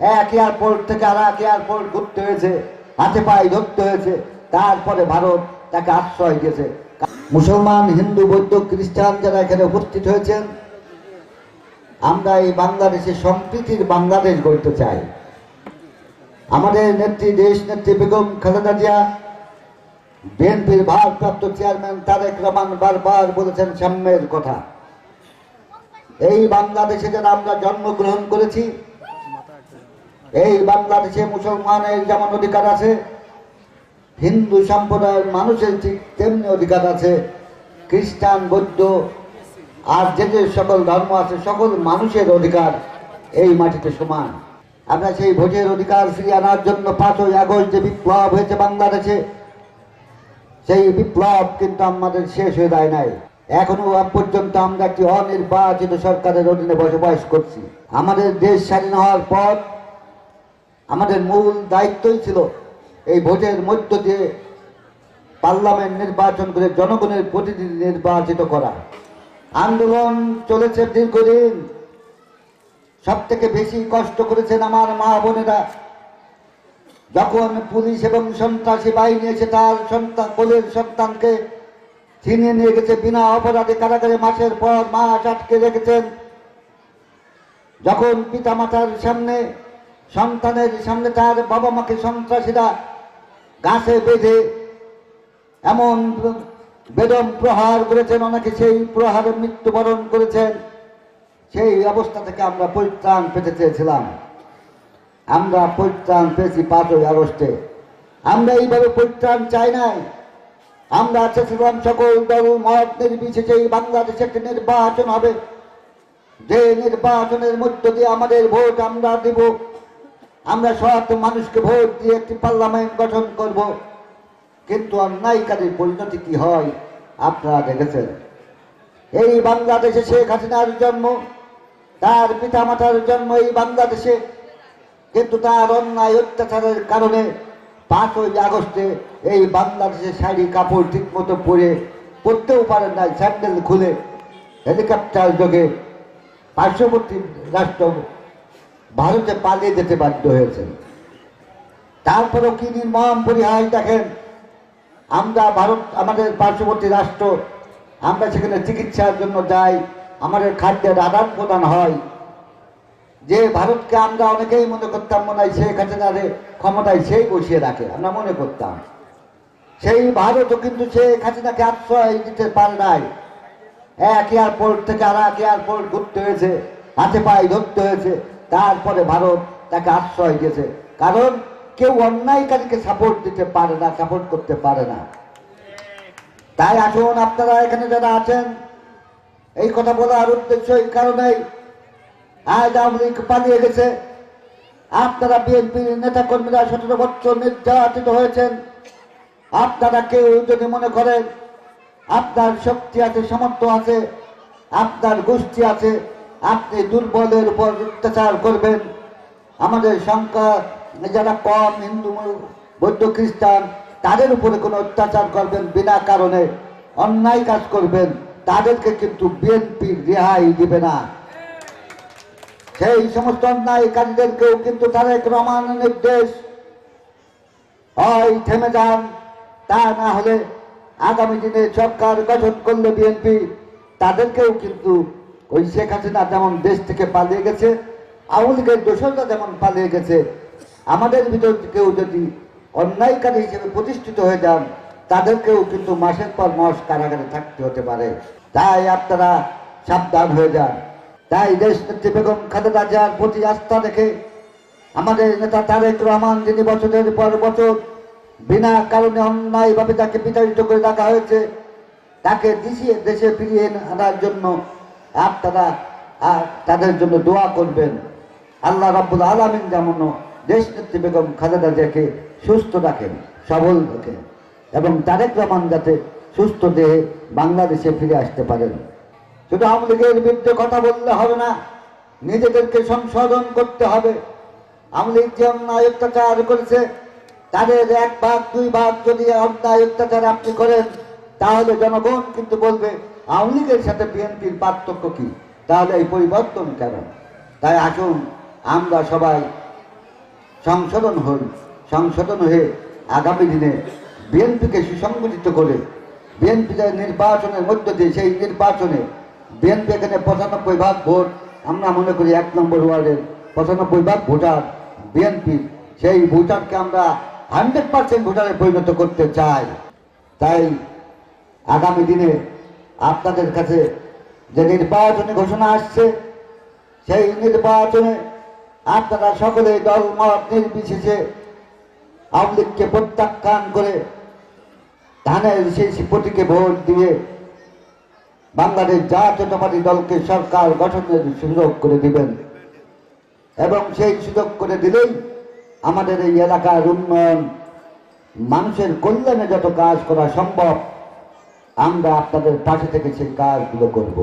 এক এয়ারপোর্ট থেকে আর এক এয়ারপোর্ট ঘুরতে হয়েছে, হাতে পায়ে ধরতে হয়েছে, তারপরে ভারত তাকে আশ্রয় দিয়েছে। মুসলমান, হিন্দু, বৌদ্ধ, খ্রিস্টান যারা এখানে উপস্থিত হয়েছেন, আমরা এই বাংলাদেশের সম্প্রীতির বাংলাদেশ গড়তে চাই। আমাদের নেত্রী, দেশ নেত্রী বেগম খালেদা জিয়া, বিএনপির ভারপ্রাপ্ত চেয়ারম্যান তারেক রহমান বারবার বলেছেন সাম্যের কথা। এই বাংলাদেশে যারা আমরা জন্মগ্রহণ করেছি এই বাংলাদেশে মুসলমানের যেমন অধিকার আছে, হিন্দু সম্প্রদায়ের মানুষের ঠিক তেমনি অধিকার আছে। খ্রিস্টান, বৌদ্ধ, আর যে যে সকল ধর্ম আছে, সকল মানুষের অধিকার এই মাটিতে সমান। আমরা সেই ভোটের অধিকার ফিরিয়ে আনার জন্য পাঁচই আগস্ট যে বিপ্লব হয়েছে বাংলাদেশে, সেই বিপ্লব কিন্তু আমাদের শেষ হয়ে যায় নাই। এখনও পর্যন্ত আমরা একটি অনির্বাচিত সরকারের অধীনে বসবাস করছি। আমাদের দেশ স্বাধীন হওয়ার পর আমাদের মূল দায়িত্বই ছিল এই ভোটের মধ্য দিয়ে পার্লামেন্ট নির্বাচন করে জনগণের প্রতিনিধি নির্বাচিত করা। আন্দোলন চলেছে দীর্ঘদিন। সব থেকে বেশি কষ্ট করেছেন আমার মা বোনেরা। যখন পুলিশ এবং সন্ত্রাসী বাহিনী এসে তার সন্তান কোলের সন্তানকে ছিনিয়ে নিয়ে গেছে বিনা অপরাধে কারাগারে মাসের পর মাস আটকে রেখেছেন। যখন পিতামাতার সামনে সন্তানের সামনে তার বাবা মাকে সন্ত্রাসীরা গাছে বেঁধে এমন বেদম প্রহার করেছেন, অনেকে সেই প্রহারে মৃত্যুবরণ করেছেন। সেই অবস্থা থেকে আমরা পরিত্রাণ পেতে চেয়েছিলাম। আমরা পরিত্রাণ পেয়েছি পাঁচই আগস্টে। আমরা এইভাবে পরিত্রাণ চাই নাই। আমরা চেয়েছিলাম সকল দল, মত নির্বিশেষে বাংলাদেশে একটি নির্বাচন হবে। যে নির্বাচনের মধ্য দিয়ে আমাদের ভোট আমরা দিব আমরা সব মানুষকে ভোট দিয়ে একটি পার্লামেন্ট গঠন করব। কিন্তু অন্যায়কারীর পরিণতি কি হয়, আপনারা দেখেছেন। এই বাংলাদেশে শেখ হাসিনার জন্ম, তার পিতামাতার জন্ম এই বাংলাদেশে, কিন্তু তার অন্যায় অত্যাচারের কারণে পাঁচই আগস্টে এই বাংলাদেশে শাড়ি কাপড় ঠিক মতো পরে পরতেও পারেন না স্যান্ডেল খুলে, হেলিকপ্টার যোগে পার্শ্ববর্তী রাষ্ট্র ভারতে পালিয়ে যেতে বাধ্য হয়েছেন। তারপরেও কি নির্মম পরিহাস দেখেন? আমরা ভারত, আমাদের পার্শ্ববর্তী রাষ্ট্র, আমরা সেখানে চিকিৎসার জন্য যাই, আমাদের খাদ্যের আদান প্রদান হয়। যে ভারতকে আমরা অনেকেই মনে করতাম, মনে হয় শেখ হাসিনারে ক্ষমতায় সেই বসিয়ে রাখে, আমরা মনে করতাম। সেই ভারতও কিন্তু শেখ হাসিনাকে আশ্রয় দিতে পারে নাই। এক এয়ারপোর্ট থেকে আর এক এয়ারপোর্ট ঘুরতে হয়েছে, হাতে পায়ে ধরতে হয়েছে। তারপরে ভারত তাকে আশ্রয় দিয়েছে। কারণ কেউ অন্যায়কারীকে সাপোর্ট দিতে পারে না সাপোর্ট করতে পারে না। তাই আসুন আপনারা এখানে যারা আছেন, এই কথা বলার উদ্দেশ্য এই কারণেই আজ আওয়ামী লীগ পালিয়ে গেছে। আপনারা বিএনপির নেতা কর্মীরা সতেরো বছর নির্যাতিত হয়েছেন। আপনারা কেউ যদি মনে করেন, আপনার শক্তি আছে, সামর্থ্য আছে, আপনার গোষ্ঠী আছে আপনি দুর্বলের উপর অত্যাচার করবেন। আমাদের সংখ্যা, যারা কম হিন্দু, বৌদ্ধ, খ্রিস্টান, তাদের উপরে কোনো অত্যাচার করবেন বিনা কারণে। অন্যায় কাজ করবেন, তাদেরকে কিন্তু বিএনপি রেহাই দিবে না। সেই সমস্ত অন্যায়কারীদেরকেও কিন্তু তারেক রহমানের নির্দেশ হয় থেমে যান। তা না হলে আগামী দিনে সরকার গঠন করলে বিএনপি, তাদেরকেও কিন্তু ওই শেখ হাসিনা যেমন দেশ থেকে পালিয়ে গেছে, আওয়ামী লীগের যেমন পালিয়ে গেছে, আমাদের ভিতর কেউ যদি অন্যায়কারী হিসেবে প্রতিষ্ঠিত হয়ে যান, তাদেরকেও কিন্তু মাসের পর মাস কারাগারে থাকতে হতে পারে। তাই আপনারা সাবধান হয়ে যান। তাই দেশ নেত্রী বেগম খালেদা জিয়ার প্রতি আস্থা রেখে আমাদের নেতা তারেক রহমান, যিনি বছরের পর বছর বিনা কারণে অন্যায়ভাবে তাকে বিতাড়িত করে রাখা হয়েছে, তাকে দেশে ফিরিয়ে আনার জন্য আপনারা তাদের জন্য দোয়া করবেন। আল্লাহ রাব্বুল আলমিন যেমন দেশ নেত্রী বেগম খালেদা জিয়াকে সুস্থ রাখেন সবল রাখেন এবং তারেক রহমান যাতে সুস্থ দেহে বাংলাদেশে ফিরে আসতে পারেন। শুধু আওয়ামী লীগের বিরুদ্ধে কথা বললে হবে না, নিজেদেরকে সংশোধন করতে হবে। আওয়ামী লীগ যে অন্যায় অত্যাচার করেছে, তাদের এক ভাগ, দুই ভাগ যদি অন্যায় অত্যাচার আপনি করেন, তাহলে জনগণ কিন্তু বলবে আওয়ামী লীগের সাথে বিএনপির পার্থক্য কি? তাহলে এই পরিবর্তন কেন? তাই আসুন আমরা সবাই সংশোধন হই, সংশোধন হয়ে আগামী দিনে বিএনপিকে সুসংগঠিত করে বিএনপিকে নির্বাচনের মধ্য দিয়ে সেই নির্বাচনে বিএনপি এখানে পঁচানব্বই ভাগ ভোট, আমরা মনে করি এক নম্বর ওয়ার্ডের পঁচানব্বই ভাগ ভোটার বিএনপি, সেই ভোটারকে আমরা হান্ড্রেড পার্সেন্ট ভোটারে পরিণত করতে চাই। তাই আগামী দিনে আপনাদের কাছে যে নির্বাচনী ঘোষণা আসছে, সেই নির্বাচনে আপনারা সকলে দলমত নির্বিশেষে আওয়ামী প্রত্যাখ্যান করে ধানের সেই প্রতীকে ভোট দিয়ে বাংলাদেশ জাতীয়তাবাদী দলকে সরকার গঠনের সুযোগ করে দিবেন। এবং সেই সুযোগ করে দিলেই আমাদের এই এলাকার উন্নয়ন, মানুষের কল্যাণে যত কাজ করা সম্ভব আমরা আপনাদের পাশে থেকে সেই কাজগুলো করব।